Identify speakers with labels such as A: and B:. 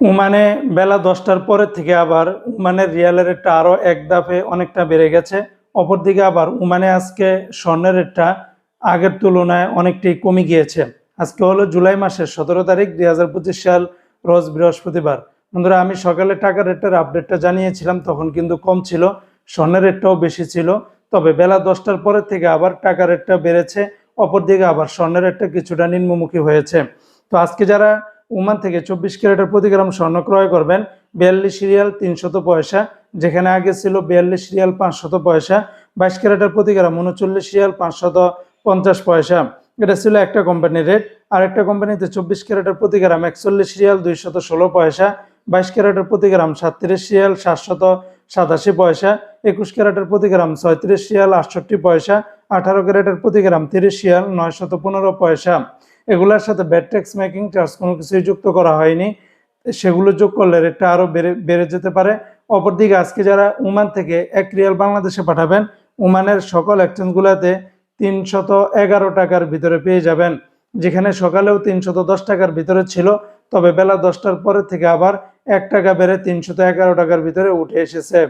A: ওমানে বেলা দশটার পরের থেকে আবার উমানের রিয়ালের রেটটা আরও এক দাফে অনেকটা বেড়ে গেছে। অপরদিকে আবার উমানে আজকে স্বর্ণের রেটটা আগের তুলনায় অনেকটাই কমে গিয়েছে। আজকে হলো জুলাই মাসের সতেরো তারিখ, দুই হাজার পঁচিশ সাল, রোজ বৃহস্পতিবার। বন্ধুরা, আমি সকালে টাকার রেটের আপডেটটা জানিয়েছিলাম, তখন কিন্তু কম ছিল, স্বর্ণের রেটটাও বেশি ছিল। তবে বেলা দশটার পরের থেকে আবার টাকা রেটটা বেড়েছে, অপরদিকে আবার স্বর্ণের রেটটা কিছুটা নিম্নমুখী হয়েছে। তো আজকে যারা ওমান থেকে চব্বিশ ক্যারেটের প্রতি গ্রাম স্বর্ণ ক্রয় করবেন। বিয়াল্লিশ রিয়াল তিনশত পয়সা, যেখানে আগে ছিল বিয়াল্লিশ রিয়াল পাঁচশত পয়সা, বাইশ ক্যারেটের প্রতি গ্রাম উনচল্লিশ রিয়াল পাঁচশত পঞ্চাশ পয়সা। এটা ছিল একটা কোম্পানির রেট। আর একটা কোম্পানিতে চব্বিশ ক্যারেটের প্রতি গ্রাম একচল্লিশ রিয়াল দুইশত ষোলো পয়সা, বাইশ ক্যারেটের প্রতি গ্রাম সাতত্রিশ রিয়াল সাতশত সাতাশি পয়সা, একুশ ক্যারেটের প্রতি গ্রাম ছয়ত্রিশ রিয়াল আটষট্টি পয়সা, আঠারো ক্যারেটের প্রতি গ্রাম তিরিশ রিয়াল নয়শত পনেরো পয়সা। এগুলোর সাথে ব্যাট ট্যাক্স মেকিং চার্জ কোনো কিছুই যুক্ত করা হয়নি। সেগুলো যোগ করলে রেটটা আরও বেড়ে বেড়ে যেতে পারে। অপরদিকে আজকে যারা ওমান থেকে এক রিয়াল বাংলাদেশে পাঠাবেন ওমানের সকল এক্সচেঞ্জগুলোতে তিনশত এগারো টাকার ভিতরে পেয়ে যাবেন। যেখানে সকালেও তিনশত দশ টাকার ভিতরে ছিল, তবে বেলা দশটার পরে থেকে আবার এক টাকা বেড়ে তিনশত এগারো টাকার ভিতরে উঠে এসেছে।